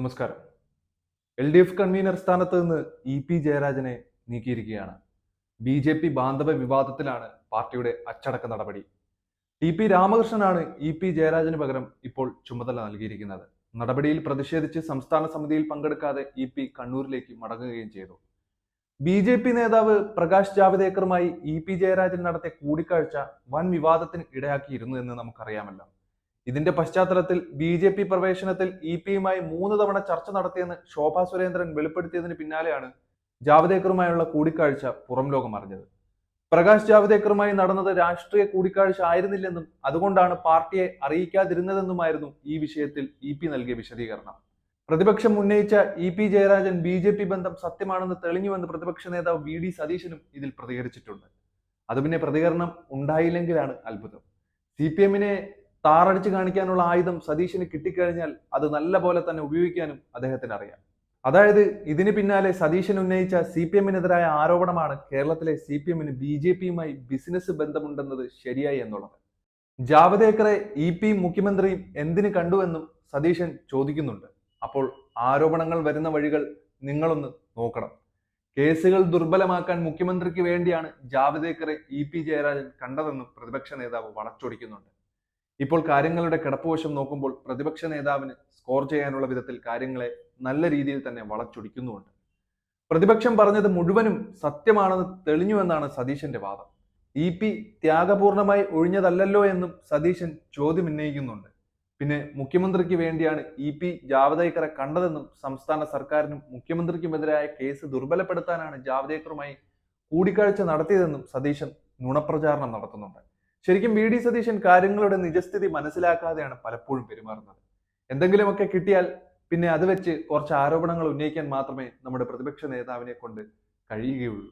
നമസ്കാരം. L D F convener സ്ഥാനത്ത് നിന്ന് ഇ പി ജയരാജനെ നീക്കിയിരിക്കുകയാണ്. ബി ജെ പി ബാന്ധവ വിവാദത്തിലാണ് പാർട്ടിയുടെ അച്ചടക്ക നടപടി. ടി പി രാമകൃഷ്ണനാണ് ഇ പി ജയരാജന് പകരം ഇപ്പോൾ ചുമതല നൽകിയിരിക്കുന്നത്. നടപടിയിൽ പ്രതിഷേധിച്ച് സംസ്ഥാന സമിതിയിൽ പങ്കെടുക്കാതെ ഇ പി കണ്ണൂരിലേക്ക് മടങ്ങുകയും ചെയ്തു. ബി ജെ പി നേതാവ് പ്രകാശ് ജാവ്ദേക്കറുമായി ഇ പി ജയരാജൻ നടത്തിയ കൂടിക്കാഴ്ച വൻ വിവാദത്തിന് ഇടയാക്കിയിരുന്നു എന്ന് നമുക്കറിയാമല്ലോ. ഇതിന്റെ പശ്ചാത്തലത്തിൽ ബി ജെ പി പ്രവേശനത്തിൽ ഇ പിയുമായി മൂന്ന് തവണ ചർച്ച നടത്തിയെന്ന് ശോഭാ സുരേന്ദ്രൻ വെളിപ്പെടുത്തിയതിന് പിന്നാലെയാണ് ജാവദേക്കറുമായുള്ള കൂടിക്കാഴ്ച പുറം ലോകം അറിഞ്ഞത്. പ്രകാശ് ജാവദേക്കറുമായി നടന്നത് രാഷ്ട്രീയ കൂടിക്കാഴ്ച ആയിരുന്നില്ലെന്നും അതുകൊണ്ടാണ് പാർട്ടിയെ അറിയിക്കാതിരുന്നതെന്നുമായിരുന്നു ഈ വിഷയത്തിൽ ഇ പി നൽകിയ വിശദീകരണം. പ്രതിപക്ഷം ഉന്നയിച്ച E P Jayarajan B J P ബന്ധം സത്യമാണെന്ന് തെളിഞ്ഞുവെന്ന് പ്രതിപക്ഷ നേതാവ് വി ഡി സതീശനും ഇതിൽ പ്രതികരിച്ചിട്ടുണ്ട്. അത് പിന്നെ പ്രതികരണം ഉണ്ടായില്ലെങ്കിലാണ് അത്ഭുതം. സി പി എമ്മിനെ താറടിച്ച് കാണിക്കാനുള്ള ആയുധം സതീശിന് കിട്ടിക്കഴിഞ്ഞാൽ അത് നല്ല പോലെ തന്നെ ഉപയോഗിക്കാനും അദ്ദേഹത്തിന് അറിയാം. അതായത് ഇതിന് പിന്നാലെ സതീശൻ ഉന്നയിച്ച സി പി എമ്മിനെതിരായ ആരോപണമാണ് കേരളത്തിലെ സി പി എമ്മിന് ബി ജെ പിയുമായി ബിസിനസ് ബന്ധമുണ്ടെന്നത് ശരിയായി എന്നുള്ളത്. ജാവദേക്കറെ ഇ പി മുഖ്യമന്ത്രിയും എന്തിന് കണ്ടുവെന്നും സതീശൻ ചോദിക്കുന്നുണ്ട്. അപ്പോൾ ആരോപണങ്ങൾ വരുന്ന വഴികൾ നിങ്ങളൊന്ന് നോക്കണം. കേസുകൾ ദുർബലമാക്കാൻ മുഖ്യമന്ത്രിക്ക് വേണ്ടിയാണ് ജാവദേക്കറെ ഇ പി ജയരാജൻ കണ്ടതെന്നും പ്രതിപക്ഷ നേതാവ് വളച്ചൊടിക്കുന്നുണ്ട്. ഇപ്പോൾ കാര്യങ്ങളുടെ കിടപ്പുവശം നോക്കുമ്പോൾ പ്രതിപക്ഷ നേതാവിന് സ്കോർ ചെയ്യാനുള്ള വിധത്തിൽ കാര്യങ്ങളെ നല്ല രീതിയിൽ തന്നെ വളച്ചൊടിക്കുന്നുണ്ട് പ്രതിപക്ഷം പറഞ്ഞത് മുഴുവനും സത്യമാണെന്ന് തെളിഞ്ഞുവെന്നാണ് സതീശന്റെ വാദം. ഇ പി ത്യാഗപൂർണമായി ഒഴിഞ്ഞതല്ലല്ലോ എന്നും സതീശൻ ചോദ്യം ഉന്നയിക്കുന്നുണ്ട് പിന്നെ മുഖ്യമന്ത്രിക്ക് വേണ്ടിയാണ് ഇ പി ജാവദേക്കറെ കണ്ടതെന്നും സംസ്ഥാന സർക്കാരിനും മുഖ്യമന്ത്രിക്കുമെതിരായ കേസ് ദുർബലപ്പെടുത്താനാണ് ജാവദേക്കറുമായി കൂടിക്കാഴ്ച നടത്തിയതെന്നും സതീശൻ നുണപ്രചാരണം നടത്തുന്നുണ്ട്. ശരിക്കും വി ഡി സതീശൻ കാര്യങ്ങളുടെ നിജസ്ഥിതി മനസ്സിലാക്കാതെയാണ് പലപ്പോഴും പെരുമാറുന്നത്. എന്തെങ്കിലുമൊക്കെ കിട്ടിയാൽ പിന്നെ അത് വെച്ച് കുറച്ച് ആരോപണങ്ങൾ ഉന്നയിക്കാൻ മാത്രമേ നമ്മുടെ പ്രതിപക്ഷ നേതാവിനെ കൊണ്ട് കഴിയുകയുള്ളൂ.